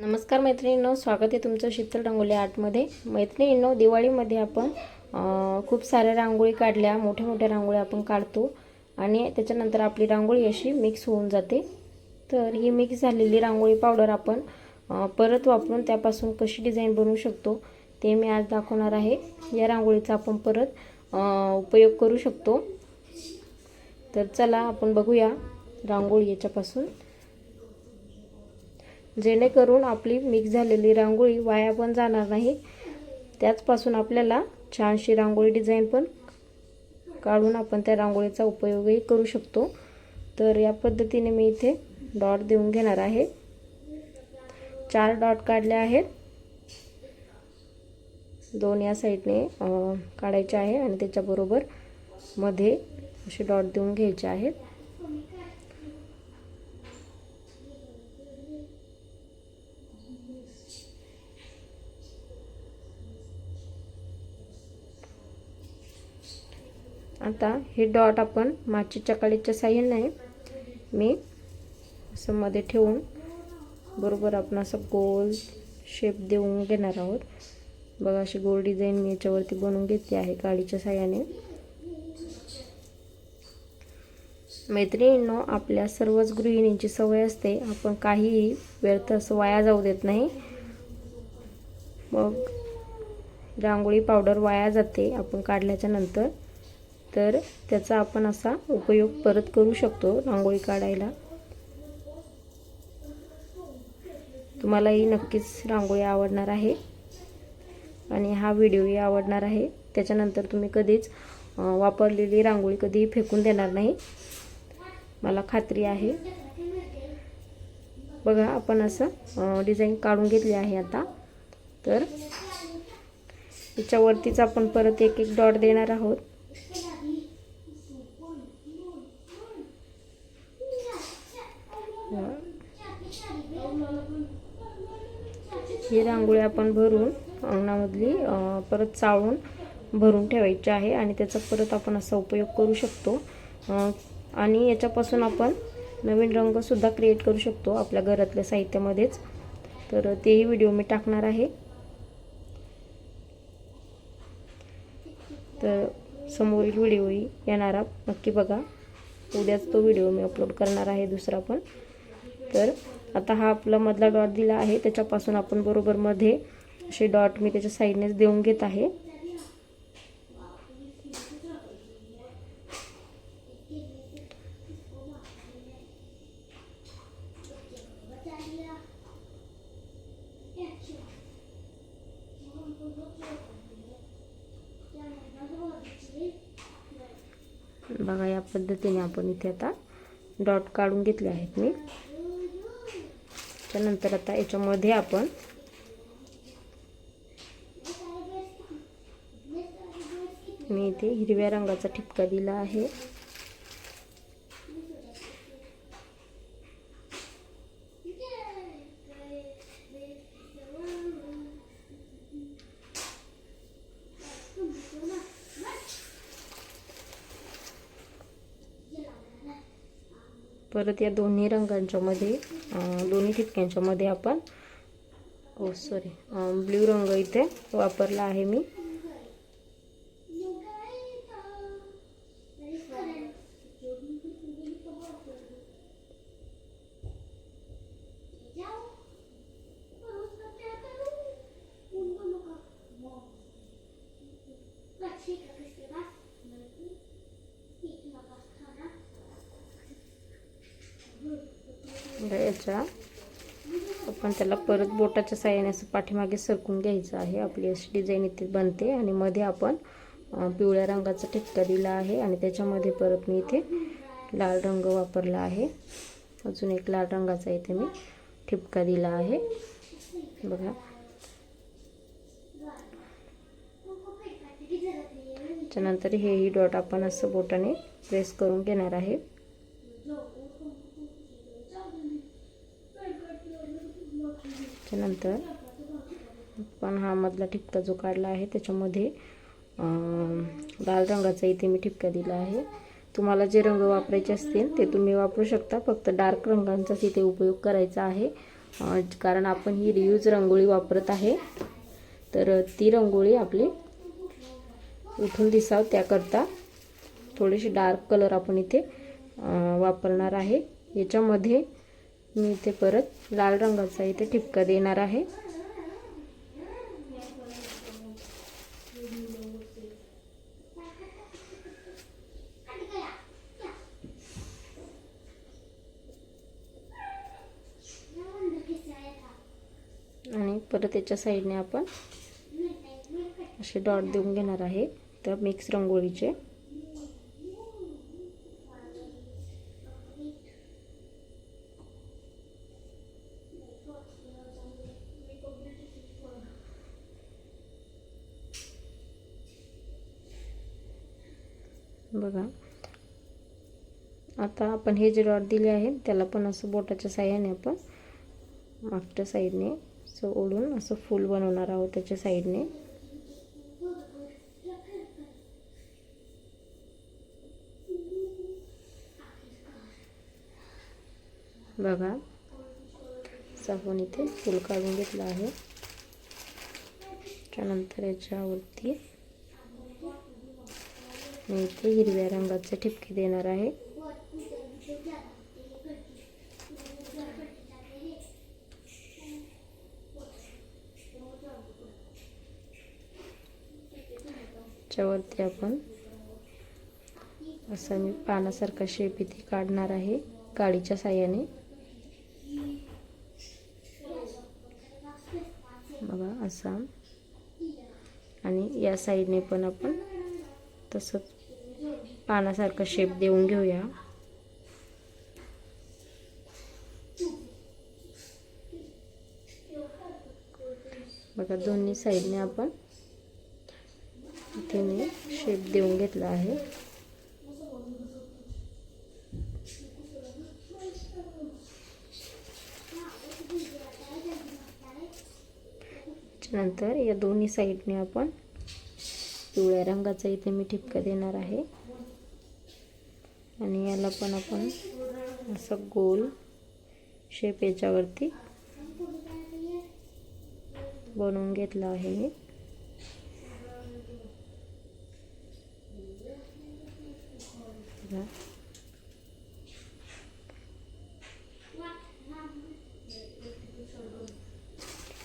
नमस्कार मैत्रिणींनो स्वागत आहे तुमचं शीतल रांगोळी आर्टमध्ये मैत्रिणींनो दिवाळीमध्ये आपण खूप साऱ्या रांगोळी काढल्या मोठ्या मोठ्या रांगोळी आपण काढतो आणि त्याच्यानंतर आपली रांगोळी अशी मिक्स होऊन जाते. तर ही मिक्स झालेली रांगोळी पावडर आपण परत वापरून त्यापासून कशी डिझाईन बनवू शकतो ते मी आज दाखवणार आहे. या रांगोळीचा आपण परत उपयोग करू शकतो. तर चला आपण बघूया रांगोळी याच्यापासून. जेणेकरून आपली मिक्स झालेली रांगोळी वाया पण जाणार नाही. त्याचपासून आपल्याला छानशी रांगोळी डिझाईन पण काढून आपण त्या रांगोळीचा उपयोगही करू शकतो. तर या पद्धतीने मी इथे डॉट देऊन घेणार आहे. चार डॉट काढले आहेत. दोन या साईडने काढायचे आहे आणि त्याच्याबरोबरमध्ये असे डॉट देऊन घ्यायचे आहेत. आता हे डॉट आपण माचीच्या काडीच्या साह्याने मी असं मध्ये ठेवून बरोबर आपण असं गोल शेप देऊन घेणार आहोत. बघा अशी गोल डिझाईन मी याच्यावरती बनवून घेतली आहे काळीच्या साह्याने. मैत्रिणींनो आपल्या सर्वच गृहिणींची सवय असते आपण काहीही व्यर्थ असं वाया जाऊ देत नाही. मग रांगोळी पावडर वाया जाते आपण काढल्याच्या नंतर. तर त्याचा आपण असा उपयोग परत करू शकतो रांगोळी काढायला. तुम्हालाही नक्कीच रांगोळी आवडणार आहे आणि हा व्हिडिओही आवडणार आहे. त्याच्यानंतर तुम्ही कधीच वापरलेली रांगोळी कधीही फेकून देणार नाही. मला खात्री आहे. बघा आपण असं डिझाईन काढून घेतली आहे आता. तर याच्यावरतीच आपण परत एक एक डॉट देणार आहोत. ही रांगोळी आपण भरून अंगणामधली परत चाळून भरून ठेवायची आहे आणि त्याचा परत आपण असा उपयोग करू शकतो. आणि याच्यापासून आपण नवीन रंगसुद्धा क्रिएट करू शकतो आपल्या घरातल्या साहित्यामध्येच. तर तेही व्हिडिओ मी टाकणार आहे. तर समोरील व्हिडिओही येणारा नक्की बघा. उद्याच तो व्हिडिओ मी अपलोड करणार आहे दुसरा पण. तर आता हा आपला मधला डॉट दिला आहे. त्याच्यापासून आपण बरोबर मध्ये असे डॉट मी त्याच्या साईडनेच देऊन घेत आहे. बघा या पद्धतीने आपण इथे आता डॉट काढून घेतले आहेत मी. त्यानंतर आता याच्यामध्ये आपण मी इथे हिरव्या रंगाचा ठिपका दिला आहे. परत या दोन्ही रंगांच्या मध्ये दोन्ही ठिपक्यांच्या मध्ये आपण ओ सॉरी ब्ल्यू रंग इथे वापरला आहे मी. बघा, आपण त्याला परत बोटाच्या साह्याने असं पाठीमागे सरकून घ्यायचं आहे. आपली अशी डिझाईन इथे बनते आणि मध्ये आपण पिवळ्या रंगाचा ठिपका दिला आहे आणि त्याच्यामध्ये परत मी इथे लाल रंग वापरला आहे. अजून एक लाल रंगाचा इथे मी ठिपका दिला आहे. बघा. त्याच्यानंतर हेही डॉट आपण असं बोटाने प्रेस करून घेणार आहे. त्यानंतर पण हा मधला ठिपका जो काढला आहे त्याच्यामध्ये लाल रंगाचा इथे मी ठिपका दिला आहे. तुम्हाला जे रंग वापरायचे असतील ते तुम्ही वापरू शकता. फक्त डार्क रंगांचाच इथे उपयोग करायचा आहे. कारण आपण ही रियूज रंगोळी वापरत आहे. तर ती रंगोळी आपली उठून दिसावं त्याकरता थोडेसे डार्क कलर आपण इथे वापरणार आहे. याच्यामध्ये मी इथे परत लाल रंगाचा इथे ठिपका देणार आहे. आणि परत त्याच्या साईडने आपण असे डॉट देऊन घेणार आहे. तर मिक्स रंगोळीचे. बघा. आता आपण हे जे डॉट दिले आहेत त्याला पण असं बोटाच्या साह्याने आपण मागच्या साईडने असं ओढून असं फूल बनवणार आहोत त्याच्या साईडने बघा. असं आपण इथे फूल काढून घेतलं आहे. त्यानंतर याच्यावरती मी इथे हिरव्या रंगाचे ठिपके देणार आहे. त्याच्यावरती आपण असा मी पानासारखा शेप इथे काढणार आहे काळीच्या साह्याने. बघा असा. आणि या साईडने पण आपण तसंच पानासारखा शेप देऊन घेऊया. बघा दोन्ही साईडने आपण इथे मी शेप देऊन घेतला आहे. नंतर या दोन्ही साईडने आपण पिवळ्या रंगाचा इथे मी ठिपका देणार आहे. आणि याला पण आपण असं गोल शेप याच्यावरती बनवून घेतला आहे मी.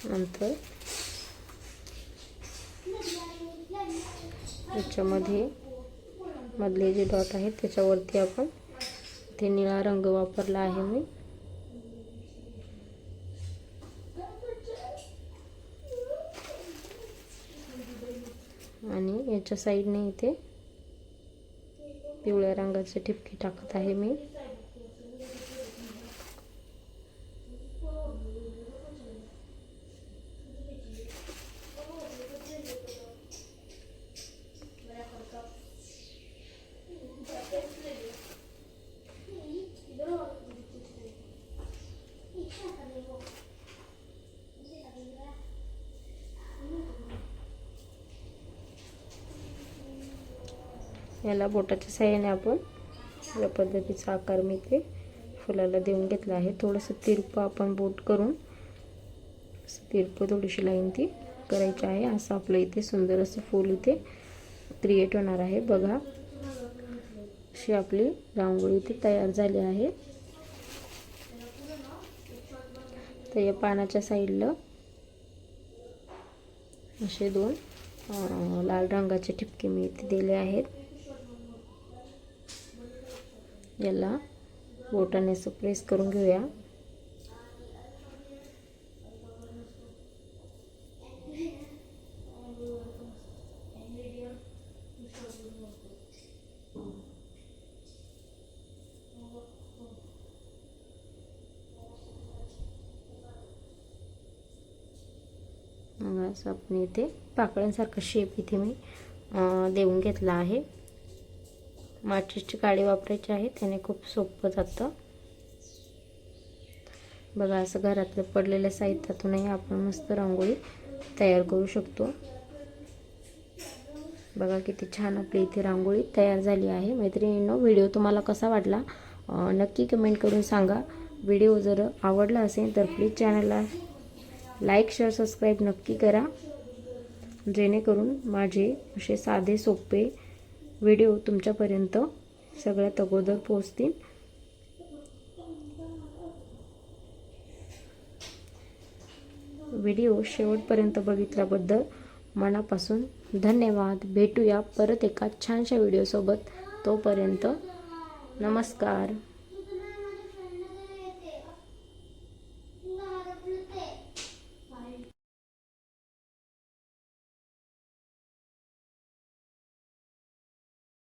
नंतर याच्यामध्ये मधले जे डॉट आहेत त्याच्यावरती आपण ते निळा रंग वापरला आहे मी. आणि याच्या साईडने इथे पिवळ्या रंगाचे ठिपके टाकत आहे मी. याला बोटाच्या साह्याने आपण या पद्धतीचा आकार मी ते फुलाला देऊन घेतला आहे. थोडंसं तिरपं आपण बोट करून असं तिरपं थोडीशी लाईन ती करायची आहे. असं आपलं इथे सुंदर असं फूल इथे क्रिएट होणार आहे. बघा अशी आपली रांगोळी इथे तयार झाली आहे. तर या पानाच्या साईडला असे दोन लाल रंगाचे ठिपके मी इथे दिले आहेत. याला बोटाने असं प्रेस करून घेऊया. असं आपण इथे पाकळ्यांसारखा शेप इथे मी देऊन घेतला आहे. माचीसची काळी वापरायची आहे त्याने खूप सोपं जातं. बघा असं घरातलं पडलेल्या साहित्यातूनही आपण मस्त रांगोळी तयार करू शकतो. बघा किती छान आपली इथे रांगोळी तयार झाली आहे. मैत्रिणींनो व्हिडिओ तुम्हाला कसा वाटला नक्की कमेंट करून सांगा. व्हिडिओ जर आवडला असेल तर प्लीज चॅनलला लाईक शेअर सबस्क्राईब नक्की करा. जेणेकरून माझे असे साधे सोपे व्हिडिओ तुमच्यापर्यंत सगळ्यात अगोदर पोहोचतील. व्हिडिओ शेवटपर्यंत बघितल्याबद्दल मनापासून धन्यवाद. भेटूया परत एका छानशा व्हिडिओसोबत. तोपर्यंत नमस्कार.